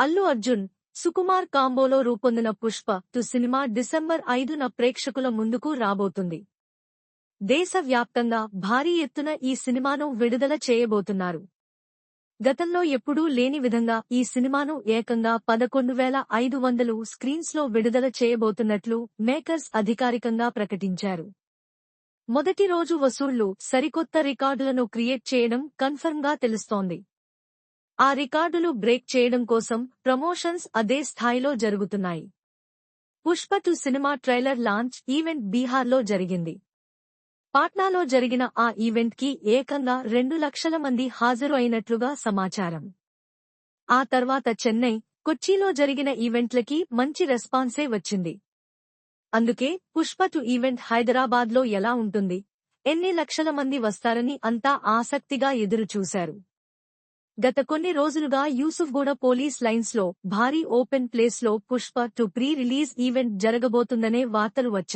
అల్లు అర్జున్ సుకుమార్ కాంబోలో రూపొందిన పుష్ప తు cinema December ఐదున ప్రేక్షకుల ముందుకు రాబోతుంది. దేశవ్యాప్తంగా భారీ ఎత్తున ఈ సినిమాను విడుదల చేయబోతున్నారు. గతంలో ఎప్పుడూ లేని విధంగా ఈ సినిమాను ఏకంగా పదకొండు వేల ఐదు వందలు స్క్రీన్స్లో విడుదల చేయబోతున్నట్లు మేకర్స్ అధికారికంగా ప్రకటించారు. మొదటి రోజు వసూళ్ళు సరికొత్త రికార్డులను క్రియేట్ చేయడం కన్ఫర్మ్గా తెలుస్తోంది. ఆ రికార్డులు బ్రేక్ చేయడం కోసం ప్రమోషన్స్ అదే స్థాయిలో జరుగుతున్నాయి. Pushpa two cinema trailer launch event బీహార్లో జరిగింది. పాట్నాలో జరిగిన ఆ ఈవెంట్కి ఏకంగా రెండు లక్షల మంది హాజరు అయినట్లుగా సమాచారం. ఆ తర్వాత చెన్నై కొచ్చిలో జరిగిన ఈవెంట్లకి మంచి రెస్పాన్సే వచ్చింది. అందుకే పుష్ప టు ఈవెంట్ హైదరాబాద్లో ఎలా ఉంటుంది ఎన్ని లక్షల మంది వస్తారని అంతా ఆసక్తిగా ఎదురుచూశారు. గత కొన్ని రోజులుగా యూసుఫ్గూడ పోలీస్ లైన్స్లో భారీ ఓపెన్ ప్లేస్లో Pushpa two pre release event జరగబోతుందనే వార్తలు వచ్చాయి.